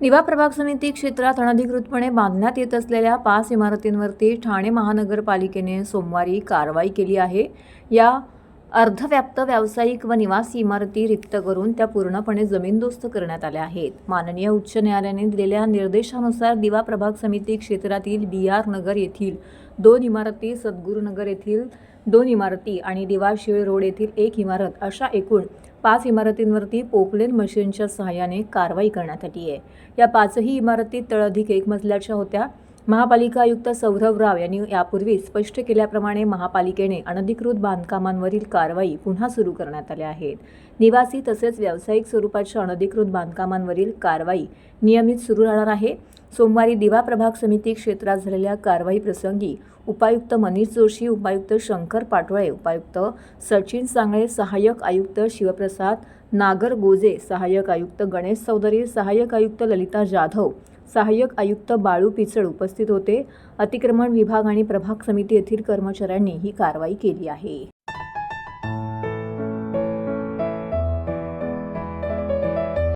निवा प्रभाग समिती क्षेत्रात अनधिकृतपणे बांधण्यात येत असलेल्या पाच इमारतींवरती ठाणे महानगरपालिकेने सोमवारी कारवाई केली आहे. या अर्धव्याप्त व्यावसायिक व निवासी इमारती रिक्त करून त्या पूर्णपणे जमीनदोस्त करण्यात आल्या आहेत. माननीय उच्च न्यायालयाने दिलेल्या निर्देशानुसार दिवा प्रभाग समिती क्षेत्रातील बी आर नगर येथील दोन इमारती सद्गुरुनगर येथील दोन इमारती आणि दिवा शिळ रोड येथील एक इमारत अशा एकूण पाच इमारतींवरती पोकलेन मशीनच्या सहाय्याने कारवाई करण्यात आली आहे. या पाचही इमारती तळअधिक एक मजल्याच्या होत्या. महापालिका आयुक्त सौरभ राव यांनी यापूर्वी स्पष्ट केल्याप्रमाणे महापालिकेने अनधिकृत बांधकामांवरील कारवाई पुन्हा सुरू करण्यात आल्या आहेत. निवासी तसेच व्यावसायिक स्वरूपाच्या अनधिकृत बांधकामांवरील कारवाई नियमित सुरू राहणार आहे. सोमवारी दिवा प्रभाग समिती क्षेत्रात झालेल्या कारवाई प्रसंगी उपायुक्त मनीष जोशी उपायुक्त शंकर पाटोळे उपायुक्त सचिन सांगळे सहाय्यक आयुक्त शिवप्रसाद नागर गोजे सहाय्यक आयुक्त गणेश चौधरी सहाय्यक आयुक्त ललिता जाधव सहाय्यक आयुक्त बाळू पिचड उपस्थित होते. अतिक्रमण विभाग आणि प्रभाग समिती येथील कर्मचाऱ्यांनी ही कारवाई केली आहे.